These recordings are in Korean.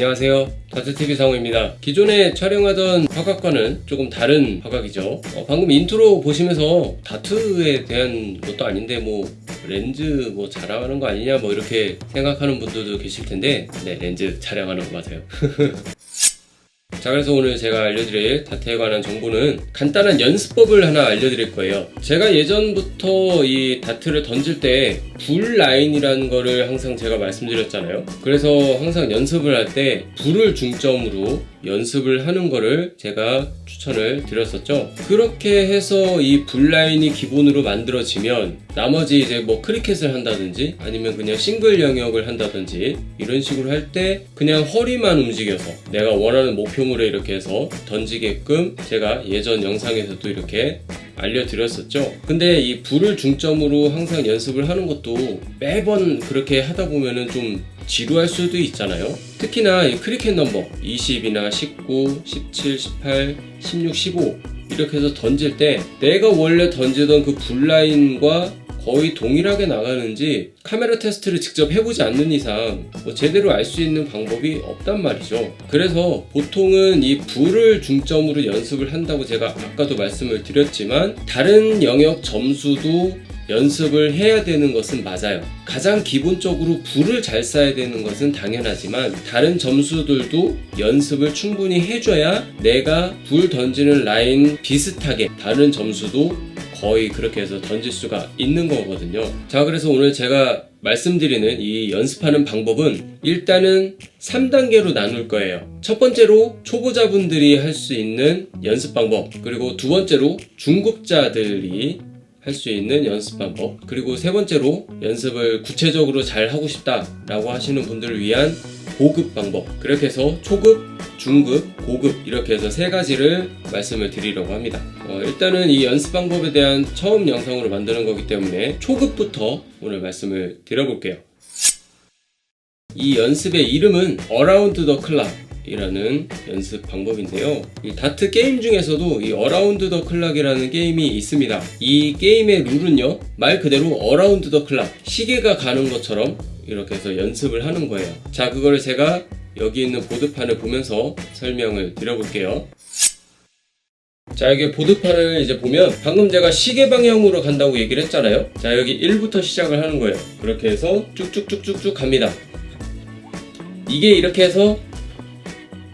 안녕하세요. 다트TV 상호입니다. 기존에 촬영하던 화각과는 조금 다른 화각이죠. 어, 방금 인트로 보시면서 다트에 대한 것도 아닌데 뭐 렌즈 뭐 자랑하는 거 아니냐 뭐 이렇게 생각하는 분들도 계실 텐데 네 렌즈 자랑하는 거 맞아요. 자 그래서 오늘 제가 알려드릴 다트에 관한 정보는 간단한 연습법을 하나 알려드릴 거예요. 제가 예전부터 이 다트를 던질 때 불 라인이라는 거를 항상 제가 말씀드렸잖아요. 그래서 항상 연습을 할 때 불을 중점으로 연습을 하는 거를 제가 추천을 드렸었죠. 그렇게 해서 이 불 라인이 기본으로 만들어지면 나머지 이제 뭐 크리켓을 한다든지 아니면 그냥 싱글 영역을 한다든지 이런 식으로 할 때 그냥 허리만 움직여서 내가 원하는 목표물에 이렇게 해서 던지게끔 제가 예전 영상에서도 이렇게 알려드렸었죠. 근데 이 불을 중점으로 항상 연습을 하는 것도 매번 그렇게 하다 보면은 좀 지루할 수도 있잖아요. 특히나 이 크리켓 넘버 20이나 19, 17, 18, 16, 15 이렇게 해서 던질 때 내가 원래 던지던 그 불라인과 거의 동일하게 나가는지 카메라 테스트를 직접 해보지 않는 이상 뭐 제대로 알 수 있는 방법이 없단 말이죠. 그래서 보통은 이 불을 중점으로 연습을 한다고 제가 아까도 말씀을 드렸지만 다른 영역 점수도 연습을 해야 되는 것은 맞아요. 가장 기본적으로 불을 잘 쏴야 되는 것은 당연하지만 다른 점수들도 연습을 충분히 해줘야 내가 불 던지는 라인 비슷하게 다른 점수도 거의 그렇게 해서 던질 수가 있는 거거든요. 자, 그래서 오늘 제가 말씀드리는 이 연습하는 방법은 일단은 3단계로 나눌 거예요. 첫 번째로 초보자분들이 할 수 있는 연습 방법, 그리고 두 번째로 중급자들이 할 수 있는 연습 방법, 그리고 세 번째로 연습을 구체적으로 잘 하고 싶다라고 하시는 분들을 위한 고급 방법. 그렇게 해서 초급, 중급, 고급 이렇게 해서 세 가지를 말씀을 드리려고 합니다. 어, 일단은 이 연습 방법에 대한 처음 영상으로 만드는 거기 때문에 초급부터 오늘 말씀을 드려볼게요. 이 연습의 이름은 Around the Clock 이라는 연습 방법인데요. 이 다트 게임 중에서도 이 어라운드 더 클락이라는 게임이 있습니다. 이 게임의 룰은요, 말 그대로 어라운드 더 클락, 시계가 가는 것처럼 이렇게 해서 연습을 하는 거예요. 자, 그거를 제가 여기 있는 보드판을 보면서 설명을 드려볼게요. 자, 여기 보드판을 이제 보면 방금 제가 시계 방향으로 간다고 얘기를 했잖아요. 자, 여기 1부터 시작을 하는 거예요. 그렇게 해서 쭉쭉쭉쭉쭉 갑니다. 이게 이렇게 해서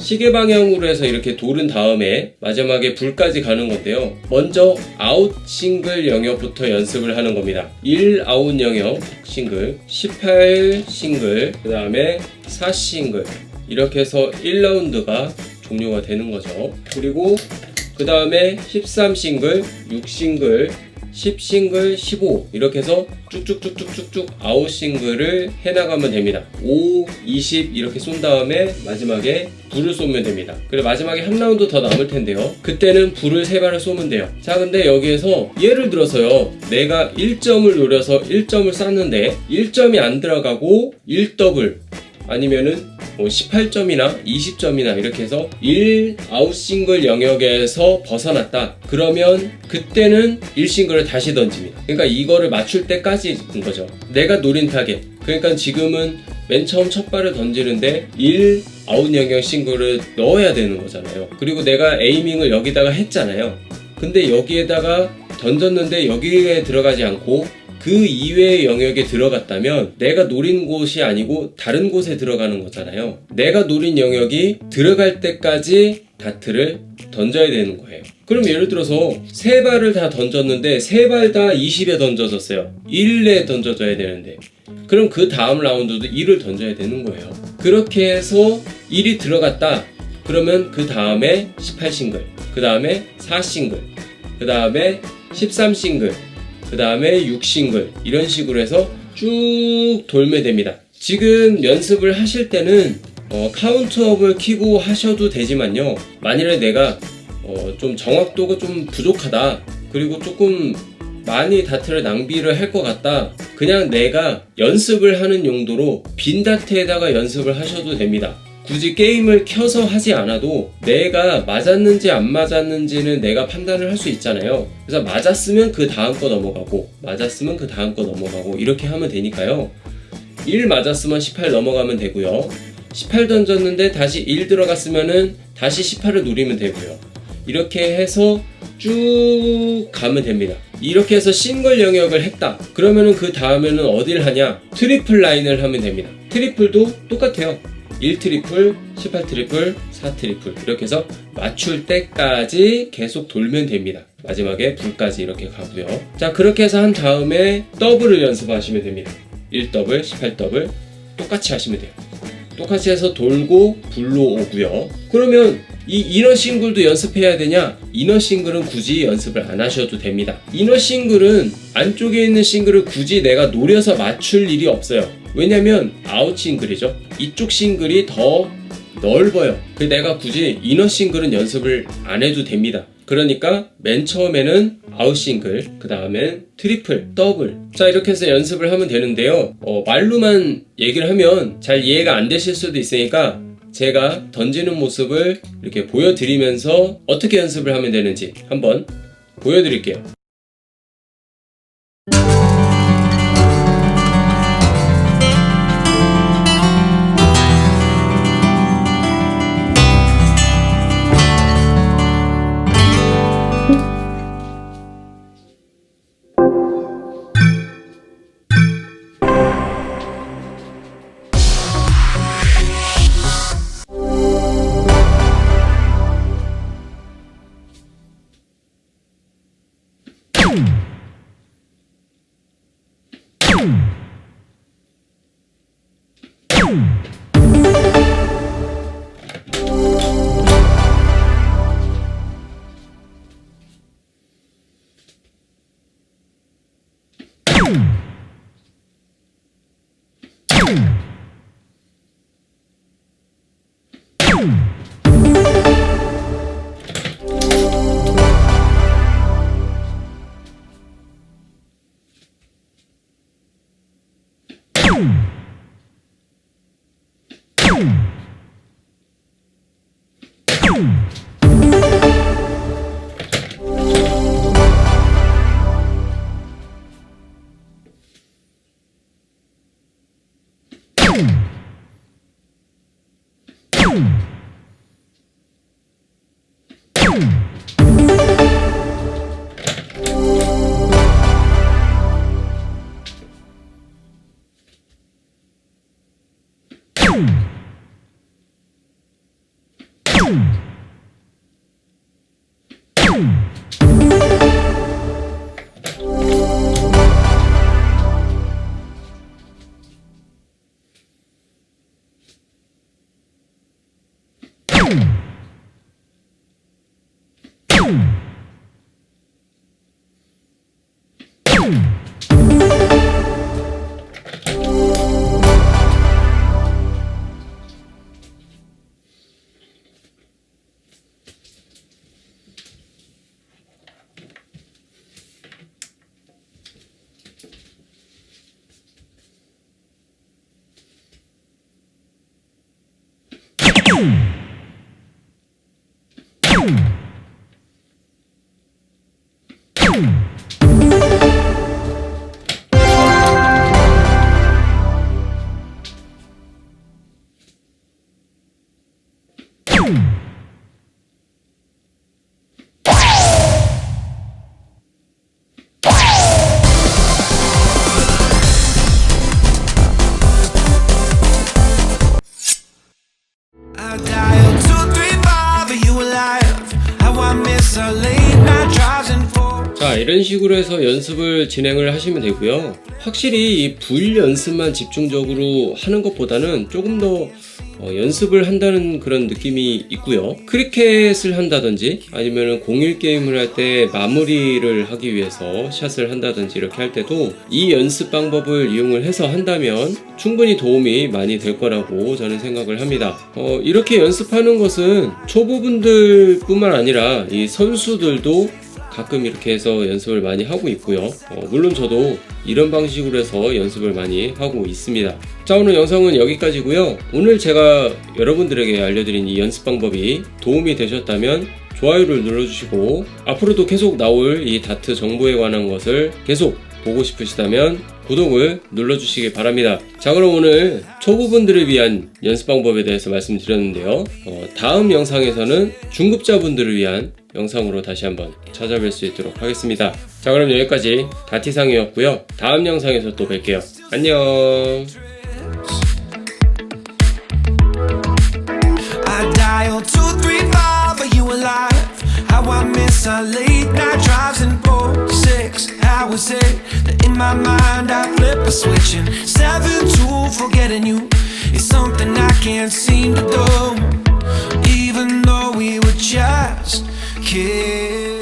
시계 방향으로 해서 이렇게 돌은 다음에 마지막에 불까지 가는 건데요. 먼저 아웃 싱글 영역부터 연습을 하는 겁니다. 1 아웃 영역 싱글, 18 싱글, 그 다음에 4 싱글 이렇게 해서 1라운드가 종료가 되는 거죠. 그리고 그 다음에 13 싱글, 6 싱글, 10 싱글, 15 이렇게 해서 쭉쭉쭉쭉쭉쭉 아웃 싱글을 해나가면 됩니다. 5, 20 이렇게 쏜 다음에 마지막에 불을 쏘면 됩니다. 그리고 마지막에 한 라운드 더 남을 텐데요. 그때는 불을 세 발을 쏘면 돼요. 자, 근데 여기에서 예를 들어서요. 내가 1점을 노려서 1점을 쐈는데 1점이 안 들어가고 1더블 아니면은 뭐 18점이나 20점이나 이렇게 해서 1 아웃싱글 영역에서 벗어났다. 그러면 그때는 1싱글을 다시 던집니다. 그러니까 이거를 맞출 때까지 인 거죠. 내가 노린 타겟. 그러니까 지금은 맨 처음 첫 발을 던지는데 1 아웃 영역 싱글을 넣어야 되는 거잖아요. 그리고 내가 에이밍을 여기다가 했잖아요. 근데 여기에다가 던졌는데 여기에 들어가지 않고 그 이외의 영역에 들어갔다면 내가 노린 곳이 아니고 다른 곳에 들어가는 거잖아요. 내가 노린 영역이 들어갈 때까지 다트를 던져야 되는 거예요. 그럼 예를 들어서 세 발을 다 던졌는데 세 발 다 20에 던져졌어요. 1에 던져져야 되는데 그럼 그 다음 라운드도 1을 던져야 되는 거예요. 그렇게 해서 1이 들어갔다. 그러면 그 다음에 18싱글, 그 다음에 4싱글, 그 다음에 13싱글, 그 다음에 6싱글 이런 식으로 해서 쭉 돌면 됩니다. 지금 연습을 하실 때는 어, 카운트업을 키고 하셔도 되지만요. 만일에 내가 어, 좀 정확도가 좀 부족하다. 그리고 조금 많이 다트를 낭비를 할 것 같다. 그냥 내가 연습을 하는 용도로 빈 다트에다가 연습을 하셔도 됩니다. 굳이 게임을 켜서 하지 않아도 내가 맞았는지 안 맞았는지는 내가 판단을 할 수 있잖아요. 그래서 맞았으면 그 다음 거 넘어가고, 맞았으면 그 다음 거 넘어가고, 이렇게 하면 되니까요. 1 맞았으면 18 넘어가면 되고요. 18 던졌는데 다시 1 들어갔으면은 다시 18을 누리면 되고요. 이렇게 해서 쭉 가면 됩니다. 이렇게 해서 싱글 영역을 했다. 그러면은 그 다음에는 어딜 하냐? 트리플 라인을 하면 됩니다. 트리플도 똑같아요. 1 트리플, 18 트리플, 4 트리플 이렇게 해서 맞출 때까지 계속 돌면 됩니다. 마지막에 불까지 이렇게 가고요. 자 그렇게 해서 한 다음에 더블을 연습하시면 됩니다. 1 더블, 18 더블 똑같이 하시면 돼요. 똑같이 해서 돌고 불로 오고요. 그러면 이 이너 싱글도 연습해야 되냐? 이너 싱글은 굳이 연습을 안 하셔도 됩니다. 이너 싱글은 안쪽에 있는 싱글을 굳이 내가 노려서 맞출 일이 없어요. 왜냐면 아웃 싱글이죠. 이쪽 싱글이 더 넓어요. 그 내가 굳이 이너 싱글은 연습을 안 해도 됩니다. 그러니까 맨 처음에는 아웃 싱글, 그 다음엔 트리플, 더블. 자, 이렇게 해서 연습을 하면 되는데요. 어, 말로만 얘기를 하면 잘 이해가 안 되실 수도 있으니까 제가 던지는 모습을 이렇게 보여드리면서 어떻게 연습을 하면 되는지 한번 보여드릴게요. Boom. Boom! Boom! 이런 식으로 해서 연습을 진행을 하시면 되고요. 확실히 이불 연습만 집중적으로 하는 것보다는 조금 더 어, 연습을 한다는 그런 느낌이 있고요. 크리켓을 한다든지 아니면 공일 게임을 할 때 마무리를 하기 위해서 샷을 한다든지 이렇게 할 때도 이 연습 방법을 이용을 해서 한다면 충분히 도움이 많이 될 거라고 저는 생각을 합니다. 어, 이렇게 연습하는 것은 초보분들 뿐만 아니라 이 선수들도 가끔 이렇게 해서 연습을 많이 하고 있고요. 어, 물론 저도 이런 방식으로 해서 연습을 많이 하고 있습니다. 자, 오늘 영상은 여기까지고요. 오늘 제가 여러분들에게 알려드린 이 연습 방법이 도움이 되셨다면 좋아요를 눌러주시고 앞으로도 계속 나올 이 다트 정보에 관한 것을 계속 보고 싶으시다면 구독을 눌러주시기 바랍니다. 자 그럼 오늘 초보분들을 위한 연습 방법에 대해서 말씀드렸는데요. 어, 다음 영상에서는 중급자분들을 위한 영상으로 다시 한번 찾아뵐 수 있도록 하겠습니다. 자 그럼 여기까지 다티상이었고요. 다음 영상에서 또 뵐게요. 안녕. I dial 235, are you alive? How I miss kiss.